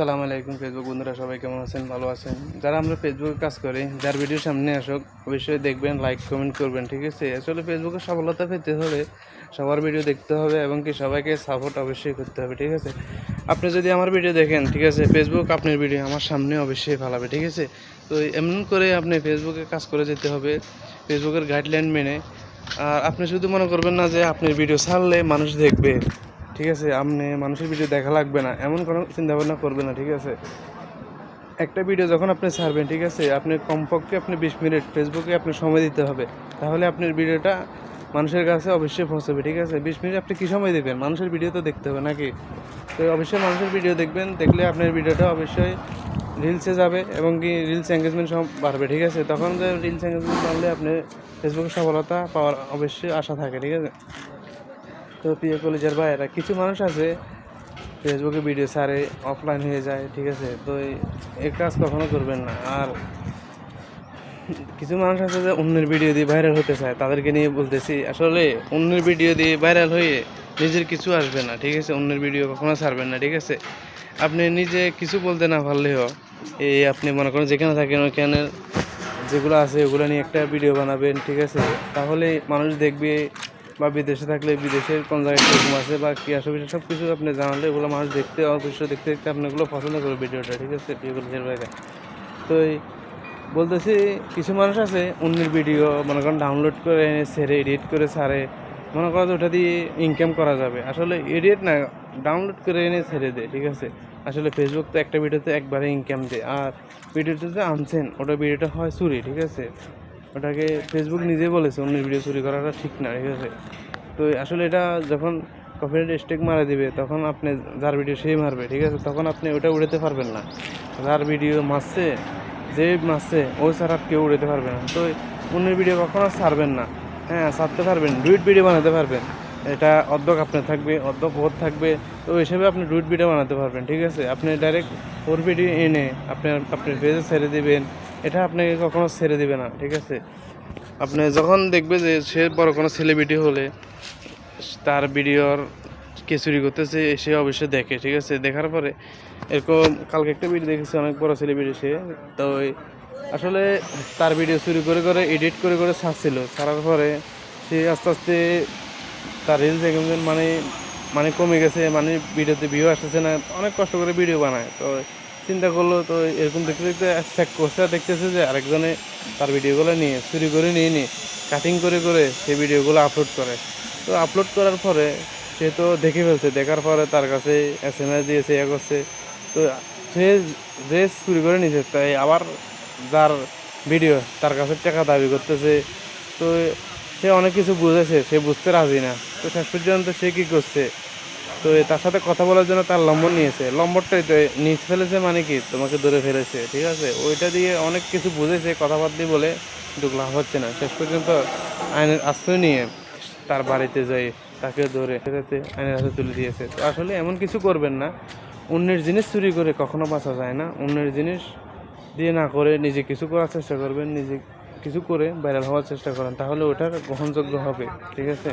আসসালামু আলাইকুম ফেসবুক বন্ধুরা, সবাই কেমন আছেন? ভালো আছেন? যারা আমরা ফেসবুকে কাজ করি, যার ভিডিও সামনে আসুক, অবশ্যই দেখবেন লাইক কমেন্ট করবেন, ঠিক আছে? আসলে ফেসবুকে সফলতা পেতে হলে সবার ভিডিও দেখতে হবে এবং কি সবাইকে সাপোর্ট অবশ্যই করতে হবে, ঠিক আছে? আপনি যদি আমার ভিডিও দেখেন, ঠিক আছে? ফেসবুক আপনার ভিডিও আমার সামনে অবশ্যই ভালাবে ঠিক আছে? তো এমন করে আপনি ফেসবুকে কাজ করে যেতে হবে ফেসবুকের গাইডলাইন মেনে। আর আপনি শুধু মনে করবেন না যে আপনার ভিডিও ছাড়লে মানুষ দেখবে। ঠিক আছে আপনি মানুষের ভিডিও দেখা লাগবে না, এমন কোনো চিন্তা ভাবনা করবে না, ঠিক আছে? একটা ভিডিও যখন আপনি ছাড়বেন, ঠিক আছে, আপনি কমপক্ষে আপনি বিশ মিনিট ফেসবুকে আপনি সময় দিতে হবে, তাহলে আপনার ভিডিওটা মানুষের কাছে অবশ্যই পৌঁছাবে, ঠিক আছে? বিশ মিনিট আপনি কী সময় দেবেন? মানুষের ভিডিও তো দেখতে হবে নাকি? তো অবশ্যই মানুষের ভিডিও দেখবেন, দেখলে আপনার ভিডিওটা অবশ্যই রিলসে যাবে এবং কি রিলস এঙ্গেজমেন্ট সব বাড়বে, ঠিক আছে? তখন যে রিলস এঙ্গেজমেন্ট বাড়লে আপনি ফেসবুকে সফলতা পাওয়ার অবশ্যই আশা থাকে, ঠিক আছে? তো প্রিয় কলেজের ভাইয়েরা, কিছু মানুষ আছে ফেসবুকে ভিডিও ছাড়ে অফলাইন হয়ে যায়, ঠিক আছে? তো এই- কাজ কখনো করবেন না। আর কিছু মানুষ আছে যে অন্যের ভিডিও দিয়ে ভাইরাল হতে চায়, তাদেরকে নিয়ে বলতেছি, আসলে অন্যের ভিডিও দিয়ে ভাইরাল হয়ে নিজের কিছু আসবে না, ঠিক আছে? অন্যের ভিডিও কখনো ছাড়বেন না, ঠিক আছে? আপনি নিজে কিছু বলতে না পারলেও, এই আপনি মনে করেন যেখানে থাকেন ওইখানে যেগুলো আছে, ওগুলো নিয়ে একটা ভিডিও বানাবেন, ঠিক আছে? তাহলে মানুষ দেখবে বা বিদেশে থাকলে বিদেশের কোন জায়গায় কীরকম আছে বা কী আসবে সব কিছু আপনি জানালে ওগুলো মানুষ দেখতে অবশ্যই দেখতে দেখতে আপনি ওগুলো পছন্দ করবে ভিডিওটা, ঠিক আছে? বাইরে। তো এই বলতেছি কিছু মানুষ আছে অন্যের ভিডিও মনে করেন ডাউনলোড করে এনে সেরে এডিট করে সারে মনে করো যে ওটা দিয়ে ইনকাম করা যাবে। আসলে এডিট না ডাউনলোড করে এনে ছেড়ে দেয়, ঠিক আছে? আসলে ফেসবুক তো একটা ভিডিওতে একবারে ইনকাম দেয়, আর ভিডিওতে যে আনছেন, ওটা ভিডিওটা হয় চুরি, ঠিক আছে? ওটাকে ফেসবুক নিজেই বলেছে, অন্য ভিডিও চুরি করাটা ঠিক না, ঠিক আছে? তো আসলে এটা যখন কপিরাইট স্টেক মারা দিবে, তখন আপনি যার ভিডিও সেই মারবে, ঠিক আছে? তখন আপনি ওটা উড়াতে পারবেন না। যার ভিডিও মারছে, যে মারছে ওই ছাড়া কেউ উড়াতে পারবে না। তো অন্যের ভিডিও কখনো ছাড়বেন না। হ্যাঁ ছাড়তে পারবেন ডুইট ভিডিও বানাতে পারবেন। এটা অর্ধক আপনার থাকবে, অর্ধক ওর থাকবে। তো হিসেবে আপনি ডুইট ভিডিও বানাতে পারবেন, ঠিক আছে? আপনি ডাইরেক্ট ওর ভিডিও এনে আপনার আপনার পেজে ছেড়ে দিবেন। এটা আপনাকে কখনো ছেড়ে দিবে না, ঠিক আছে? আপনি যখন দেখবে যে সে বড় কোনো সেলিব্রিটি হলে, তার ভিডিওর কে চুরি করতেছে, সে অবশ্যই দেখে, ঠিক আছে? দেখার পরে, এরকম কালকে একটা ভিডিও দেখেছি, অনেক বড় সেলিব্রিটি সে। তো আসলে তার ভিডিও চুরি করে করে এডিট করে করে ছাড়ছিল। ছাড়ার পরে সে আস্তে আস্তে তার রিলস এঙ্গেজমেন্ট মানে মানে কমে গেছে মানে ভিডিওতে ভিউ আসতেছে না, অনেক কষ্ট করে ভিডিও বানায়। তো চিন্তা করল তো এরকম দেখতে দেখতে চেক করছে, দেখতেছে যে আরেকজনে তার ভিডিওগুলো নিয়ে, চুরি করে নিয়ে নিয়ে কাটিং করে করে সেই ভিডিওগুলো আপলোড করে। তো আপলোড করার পরে সে তো দেখে ফেলছে, দেখার পরে তার কাছে এস এম এস দিয়েছে ইয়ে করছে। তো সে যে চুরি করে নিয়েছে তাই আবার যার ভিডিও তার কাছে টাকা দাবি করতেছে। তো সে অনেক কিছু বুঝেছে, সে বুঝতে রাজি না। তো শেষ পর্যন্ত সে কী করছে? তো তার সাথে কথা বলার জন্য তার নম্বর নিয়েছে। নম্বরটাই তো নিচ ফেলেছে মানে কি? তোমাকে ধরে ফেলেছে, ঠিক আছে? ওইটা দিয়ে অনেক কিছু বুঝেছে, কথাবার্তি বলে, কিন্তু লাভ হচ্ছে না। শেষ পর্যন্ত আইনের আশ্রয় নিয়ে তার বাড়িতে যাই তাকে ধরে সেটাতে আইনের হাতে তুলে দিয়েছে। তো আসলে এমন কিছু করবেন না। অন্যের জিনিস চুরি করে কখনো বাঁচা যায় না। অন্যের জিনিস দিয়ে না করে নিজে কিছু করার চেষ্টা করবেন, নিজে কিছু করে ভাইরাল হওয়ার চেষ্টা করেন, তাহলে ওটা গ্রহণযোগ্য হবে, ঠিক আছে?